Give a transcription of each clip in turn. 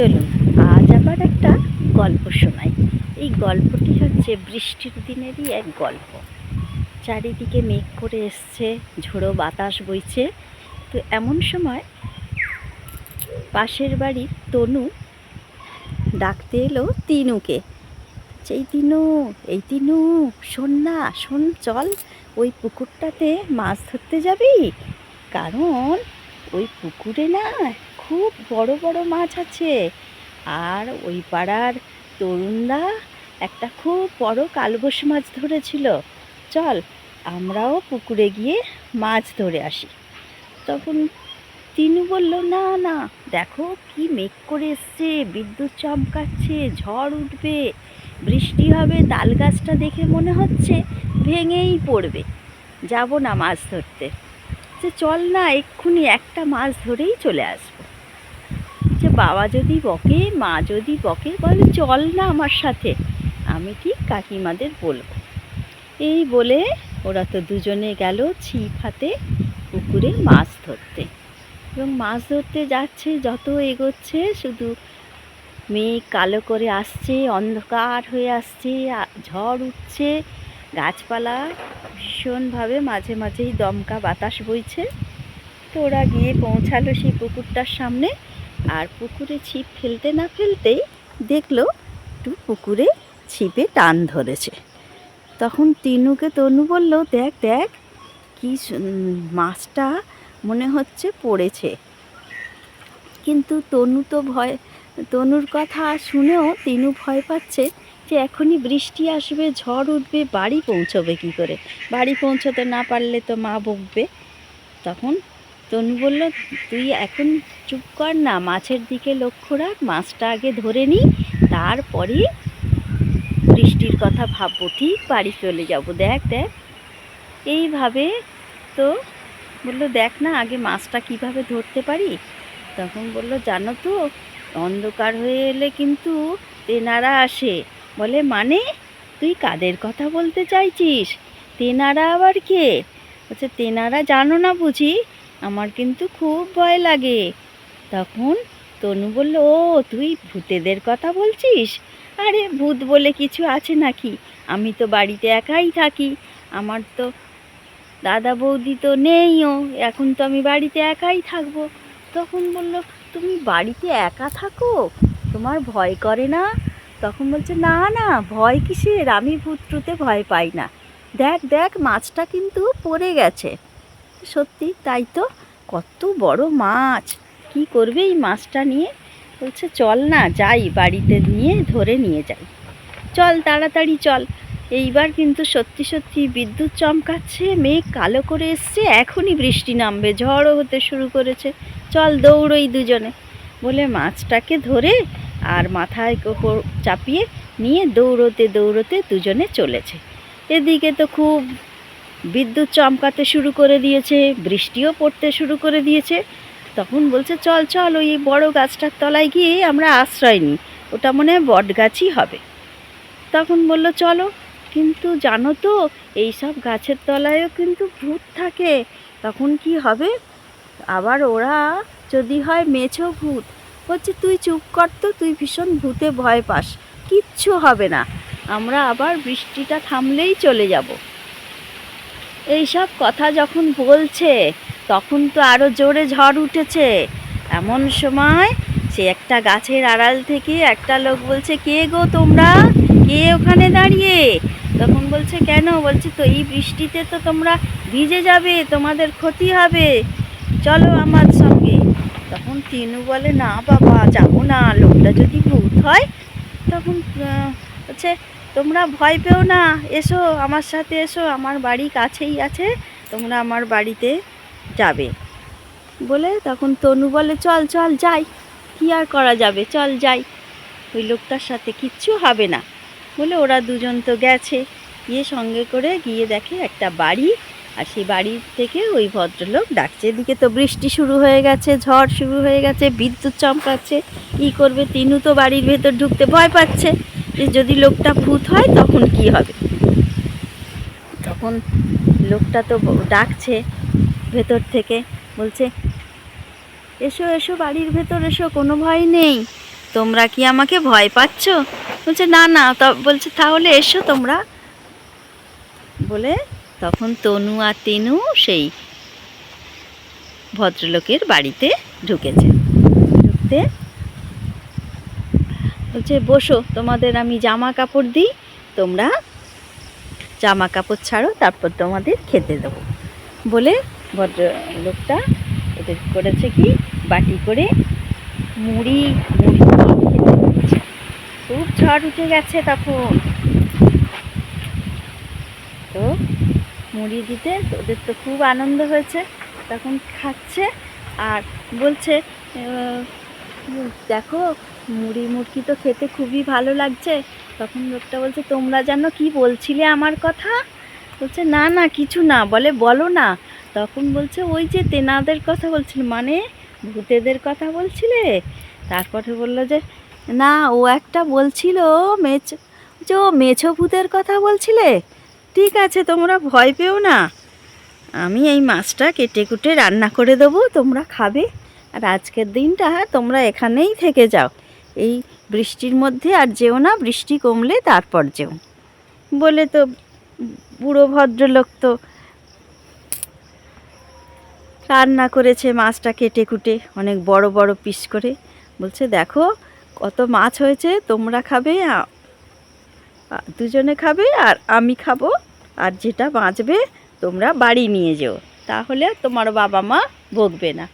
চলুন, আজ আবার একটা গল্প শোনাই। এই গল্পটি হচ্ছে বৃষ্টির দিনেরই এক গল্প। চারিদিকে মেঘ করে এসছে, ঝোড়ো বাতাস বইছে। তো এমন সময় পাশের বাড়ির তনু ডাকতে এলো তিনুকে। এই তিনু এই তিনু, শোন না, শোন, চল, ওই পুকুরটাতে মাছ ধরতে যাবি? কারণ ওই পুকুরে না খুব বড় বড় মাছ আছে। আর ওই পাড়ার তরুণদা একটা খুব বড় কালবোস মাছ ধরেছিল। চল, আমরাও পুকুরে গিয়ে মাছ ধরে আসি। তখন তিনু বলল, না না, দেখো কি মেঘ করে এসছে, বিদ্যুৎ চমকাচ্ছে, ঝড় উঠবে, বৃষ্টি হবে তাল গাছটা দেখে মনে হচ্ছে ভেঙেই পড়বে। যাব না মাছ ধরতে। যে চল না, এক্ষুনি একটা মাছ ধরেই চলে আসব যে বাবা যদি বকে, মা যদি বকে, বলে চল না আমার সাথে। আমি ঠিক কাকিমাদের বলব। এই বলে ওরা তো দুজনে গেল ছিপ হাতে পুকুরে মাছ ধরতে। এবং মাছ ধরতে যাচ্ছে, যত এগোচ্ছে, শুধু মেঘ কালো করে আসছে, অন্ধকার হয়ে আসছে ঝড় উঠছে। গাছপালা ভীষণভাবে মাঝে মাঝেই দমকা বাতাস বইছে। তো ওরা গিয়ে পৌঁছালো সেই পুকুরটার সামনে। আর পুকুরে ছিপ ফেলতে না ফেলতেই দেখল একটু পুকুরে ছিপে টান ধরেছে। তখন তিনুকে তনু বলল, দেখ দেখ, কি মাছটা মনে হচ্ছে পড়েছে। কিন্তু তনু তো ভয়, তনুর কথা শুনেও তিনু ভয় পাচ্ছে যে এখনই বৃষ্টি আসবে, ঝড় উঠবে, বাড়ি পৌঁছবে কি করে? বাড়ি পৌঁছতে না পারলে তো মা বকবে। তখন তনু বলল, তুই এখন চুপ কর না, মাছের দিকে লক্ষ্য রাখ, মাছটা আগে ধরে নিই তারপরে বৃষ্টির কথা ভাববো, ঠিক বাড়ি চলে যাব, দেখ দেখ। এইভাবে তো বলল, দেখ না, আগে মাছটা কীভাবে ধরতে পারি? তখন বলল, জানো তো, অন্ধকার হয়ে এলে কিন্তু তেনারা আসে। বলে মানে? তুই কাদের কথা বলতে চাইছিস? তেনারা আবার কে? বলছে, তেনারা জানো না বুঝি? আমার কিন্তু খুব ভয় লাগে। তখন তনু বলল, ও, তুই ভূতেদের কথা বলছিস? আরে, ভূত বলে কিছু আছে নাকি? আমি তো বাড়িতে একাই থাকি। আমার তো দাদা বৌদি তো নেইও, এখন তো আমি বাড়িতে একাই থাকব। তখন বলল, তুমি বাড়িতে একা থাকো? তোমার ভয় করে না? তখন বলছে, না না, ভয় কিসের? আমি ভূত ভয় পাই না। দেখ দেখ, মাছটা কিন্তু পড়ে গেছে। সত্যি, তাই তো? কত বড় মাছ। কি করবে এই মাছটা নিয়ে? বলছে, চল না, যাই, বাড়িতে নিয়ে ধরে নিয়ে যাই। চল, তাড়াতাড়ি চল। এইবার কিন্তু সত্যি সত্যি বিদ্যুৎ চমকাচ্ছে, মেঘ কালো করে এসছে, এখনই বৃষ্টি নামবে, ঝড়ও হতে শুরু করেছে। চল, দৌড়ই দুজনে। বলে মাছটাকে ধরে আর মাথায় ওপর চাপিয়ে নিয়ে দৌড়তে দৌড়তে দুজনে চলেছে। এদিকে তো খুব বিদ্যুৎ চমকাতে শুরু করে দিয়েছে, বৃষ্টিও পড়তে শুরু করে দিয়েছে। তখন বলছে, চল চল, ওই বড় গাছটার তলায় গিয়ে আমরা আশ্রয় নিই। ওটা মনে হয় বট গাছই হবে। তখন বলল, চলো, কিন্তু জানো তো এই সব গাছের তলায়ও কিন্তু ভূত থাকে। তখন কি হবে? আবার ওরা যদি হয় মেছো ভূত। হচ্ছে তুই চুপ কর তো, তুই ভীষণ ভূতে ভয় পাস। কিচ্ছু হবে না। আমরা আবার বৃষ্টিটা থামলেই চলে যাব। এইসব কথা যখন বলছে, তখন তো আরও জোরে ঝড় উঠেছে। এমন সময় সে একটা গাছের আড়াল থেকে একটা লোক বলছে, কে গো তোমরা? কে ওখানে দাঁড়িয়ে? তখন বলছে, কেন? বলছে, তো এই বৃষ্টিতে তো তোমরা ভিজে যাবে, তোমাদের ক্ষতি হবে। চলো আমার সঙ্গে। তখন তিনু বলে, না বাবা, যাব না। লোকটা যদি ভূত হয়, তখন হচ্ছে তোমরা ভয় পেও না, এসো, আমার সাথে এসো, আমার বাড়ি কাছেই আছে, তোমরা আমার বাড়িতে যাবে। বলে তখন তনু বলে, চল চল, যাই। কি আর করা যাবে? চল, যাই। ওই লোকটার সাথে কিচ্ছু হবে না। বলে ওরা দুজন তো গেছে। গিয়ে সঙ্গে করে গিয়ে দেখে একটা বাড়ি, আর সেই বাড়ির থেকে ওই ভদ্রলোক ডাকছে। এদিকে তো বৃষ্টি শুরু হয়ে গেছে, ঝড় শুরু হয়ে গেছে, বিদ্যুৎ চমকাচ্ছে। কী করবে? তিনু তো বাড়ির ভেতর ঢুকতে ভয় পাচ্ছে। যে যদি লোকটা ভূত হয় তখন কি হবে? তখন লোকটা তো ডাকছে ভেতর থেকে বলছে এসো এসো বাড়ির ভেতর এসো কোনো ভয় নেই। তোমরা কি আমাকে ভয় পাচ্ছ? বলছে না না তা বলছে তাহলে এসো তোমরা। বলে তখন তনু আর তেনু সেই ভদ্রলোকের বাড়িতে ঢুকেছে। ঢুকতে বলছে, বসো, তোমাদের আমি জামা কাপড় দিই, তোমরা জামা কাপড় ছাড়ো, তারপর তোমাদের খেতে দেবো। বলে ভদ্রলোকটা ওদের করেছে কি, বাটি করে মুড়ি মুড়ি। খুব ঝড় উঠে গেছে তখন। তো মুড়ি দিতে ওদের তো খুব আনন্দ হয়েছে। তখন খাচ্ছে আর বলছে দেখো মুড়ি মুড়কি তো খেতে খুবই ভালো লাগছে। তখন লোকটা বলছে, তোমরা যেন কি বলছিলে আমার কথা? বলছে, না না, কিছু না। বলে, বলো না। তখন বলছে, ওই যে তেনাদের কথা বলছিল। মানে ভূতেদের কথা বলছিলে? তারপরে বলল যে, না, ও একটা বলছিল মেচ যে ও মেছো ভূতের কথা বলছিলে? ঠিক আছে, তোমরা ভয় পেও না। আমি এই মাছটা কেটে কুটে রান্না করে দেবো, তোমরা খাবে। আর আজকের দিনটা তোমরা এখানেই থেকে যাও। এই বৃষ্টির মধ্যে আর যেও না, বৃষ্টি কমলে তারপর যেও। বলে তো বুড়ো ভদ্রলোক তো রান্না করেছে মাছটা কেটে কুটে, অনেক বড় বড় পিস করে। বলছে, দেখো, কত মাছ হয়েছে, তোমরা খাবে দুজনে খাবে, আর আমি খাব, আর যেটা বাঁচবে তোমরা বাড়ি নিয়ে যেও। তাহলে তোমার বাবা মা বকবে না।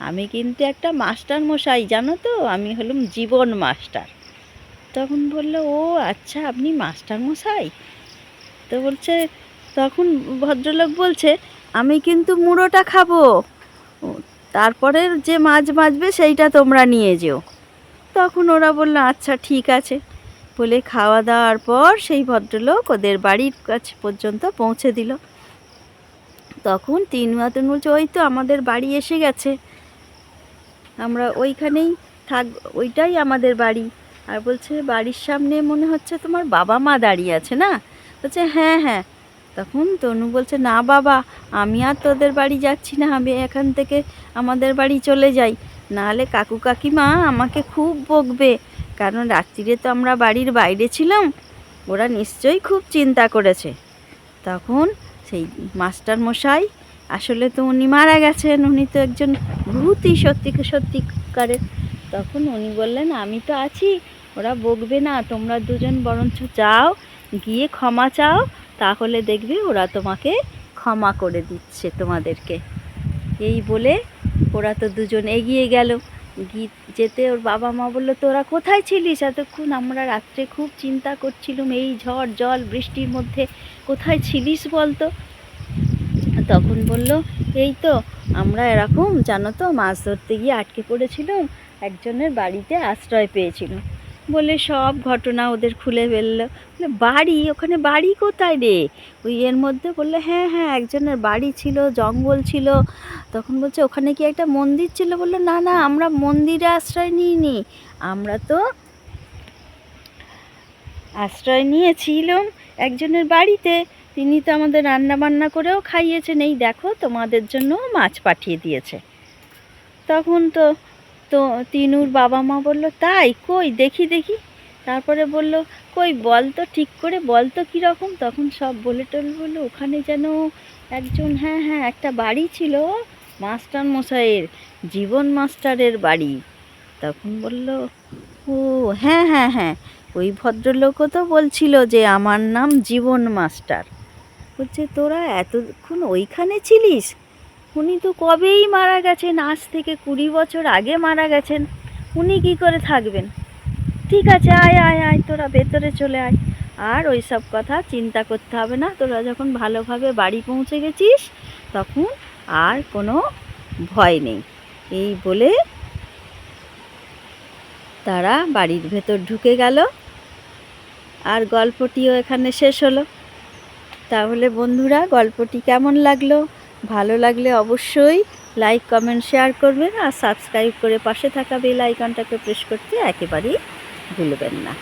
আমি কিন্তু একটা মাস্টার মশাই, জানো তো? আমি হলাম জীবন মাস্টার। তখন বলল, ও আচ্ছা আপনি মাস্টার মশাই? তো বলছে, তখন ভদ্রলোক বলছে, আমি কিন্তু মুড়োটা খাব। তারপরে যে মাছ বাঁচবে সেইটা তোমরা নিয়ে যেও। তখন ওরা বলল আচ্ছা ঠিক আছে। বলে খাওয়া দাওয়ার পর সেই ভদ্রলোক ওদের বাড়ির কাছে পর্যন্ত পৌঁছে দিল। তখন তিন মাতন বলছে, ওই তো আমাদের বাড়ি এসে গেছে। আমরা ওইখানেই থাক, ওইটাই আমাদের বাড়ি। আর বলছে, বাড়ির সামনে মনে হচ্ছে তোমার বাবা মা দাঁড়িয়ে আছে না? বলছে হ্যাঁ হ্যাঁ। তখন তনু বলছে, না বাবা, আমি আর তোদের বাড়ি যাচ্ছি না, আমি এখান থেকে আমাদের বাড়ি চলে যাই। নাহলে কাকু কাকিমা আমাকে খুব বকবে, কারণ রাত্রিরে তো আমরা বাড়ির বাইরে ছিলাম, ওরা নিশ্চয়ই খুব চিন্তা করেছে। তখন সেই মাস্টার মশাই আসলে তো উনি মারা গেছেন, উনি তো একজন ভূতই সত্যি সত্যিকারের। তখন উনি বললেন, আমি তো আছি, ওরা বকবে না, তোমরা দুজন বরঞ্চ যাও, গিয়ে ক্ষমা চাও, তাহলে দেখবে ওরা তোমাকে ক্ষমা করে দিচ্ছে তোমাদেরকে। এই বলে ওরা তো দুজন এগিয়ে গেল। গীত যেতে ওর বাবা মা বলল, তোরা কোথায় ছিলিস? এতক্ষণ আমরা রাত্রে খুব চিন্তা করছিলাম, এই ঝড়, জল, বৃষ্টির মধ্যে। কোথায় ছিলিস বলতো? তখন বলল, এই তো, আমরা এরকম, জানো তো, মাছ ধরতে গিয়ে আটকে পড়েছিলাম, একজনের বাড়িতে আশ্রয় পেয়েছিলাম বলে সব ঘটনা ওদের খুলে ফেলল। বলে, বাড়ি? ওখানে বাড়ি কোথায় রে? ওই এর মধ্যে বলল হ্যাঁ হ্যাঁ একজনের বাড়ি ছিল, জঙ্গল ছিল। তখন বলছে, ওখানে কি একটা মন্দির ছিল? বলল, না না, আমরা মন্দিরে আশ্রয় নিইনি। আমরা তো আশ্রয় নিয়েছিলাম একজনের বাড়িতে। তিনি তো আমাদের রান্না বান্না করেও খাইয়েছেন। এই দেখো, তোমাদের জন্য মাছ পাঠিয়ে দিয়েছে। তখন তো তো তিনুর বাবা মা বলল, তাই, কই, দেখি দেখি। তারপরে বলল, কই, বল তো ঠিক করে, বল তো কীরকম? তখন সব বলে টল বলল, ওখানে যেন একজন হ্যাঁ হ্যাঁ একটা বাড়ি ছিল, মাস্টার মশাইয়ের, জীবন মাস্টারের বাড়ি। তখন বলল, ও হ্যাঁ হ্যাঁ হ্যাঁ ওই ভদ্রলোকও তো বলছিল যে আমার নাম জীবন মাস্টার। বলছে তোরা? এতক্ষণ ওইখানে ছিলিস? উনি তো কবেই মারা গেছেন? আজ থেকে কুড়ি বছর আগে মারা গেছেন। উনি কি করে থাকবেন? ঠিক আছে, আয় আয় আয়, তোরা ভেতরে চলে আয়। আর ওই সব কথা চিন্তা করতে হবে না। তোরা যখন ভালোভাবে বাড়ি পৌঁছে গেছিস, তখন আর কোনো ভয় নেই। এই বলে তারা বাড়ির ভেতর ঢুকে গেল। আর গল্পটিও এখানে শেষ হলো। তাহলে বন্ধুরা, গল্পটি কেমন লাগল? ভালো লাগলে অবশ্যই লাইক কমেন্ট শেয়ার করবেন আর সাবস্ক্রাইব করে পাশে থাকা বেল আইকনটাকে প্রেস করতে একেবারেই ভুলবেন না।